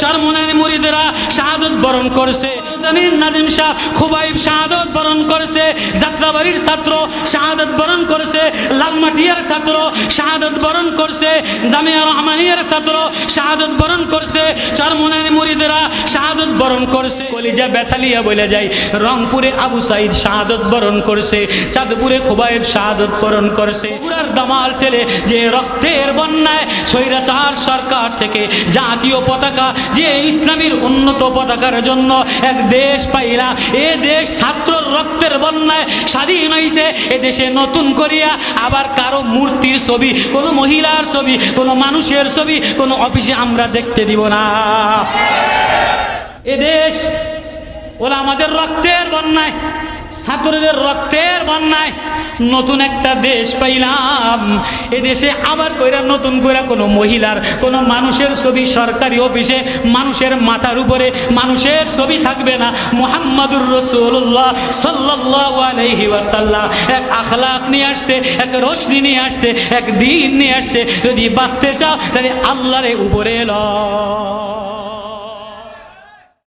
চরমনের মুরিদেরা শাহাদত বরণ করছে। খুবাইব শাহাদত বরণ করেছে, যাত্রাবাড়ির ছাত্র শাহাদত বরণ করেছে, লালমাটিয়ার ছাত্র শাহাদত বরণ করছে, দামিয়া রহমানিয়ার ছাত্র শাহাদত বরণ করছে চরমনের মুরিদেরা শাহাদত বরণ করছে। কলিজা বেথালিয়া বলে যায়, রংপুরে আবু সাইদ শাহাদত বরণ করছে, চাঁদপুরে খুবাইব শাহাদত বরণ করছে। পুরার দামাল ছেলে যে রক্তের বন্যায় স্বৈরাচার সরকার থেকে জাতীয় পতাকা, যে ইসলামীর উন্নত পতাকার জন্য এক দেশ পাইলা, এ দেশ ছাত্র রক্তের বন্যায় স্বাধীন হয়েছে এদেশে নতুন করিয়া আবার কারও মূর্তির ছবি, কোনো মহিলার ছবি, কোনো মানুষের ছবি, কোনো অফিসে আমরা দেখতে দিব না। এদেশ দেশ ওরা আমাদের রক্তের বন্যায় ছাত্রদের রক্তের বন্যায় নতুন একটা দেশ পাইলাম। এ দেশে আবার কইরা নতুন কইরা কোনো মহিলার, কোনো মানুষের ছবি সরকারি অফিসে মানুষের মাথার উপরে মানুষের ছবি থাকবে না। মোহাম্মদুর রসুল্লাহ সাল্লাহ আলহি ওয়াসাল্লাম এক আখলাক নিয়ে আসছে, এক রোশনি নিয়ে আসছে, এক দিন নিয়ে আসছে। যদি বাঁচতে চাও তাহলে আল্লাহরে উপরে ল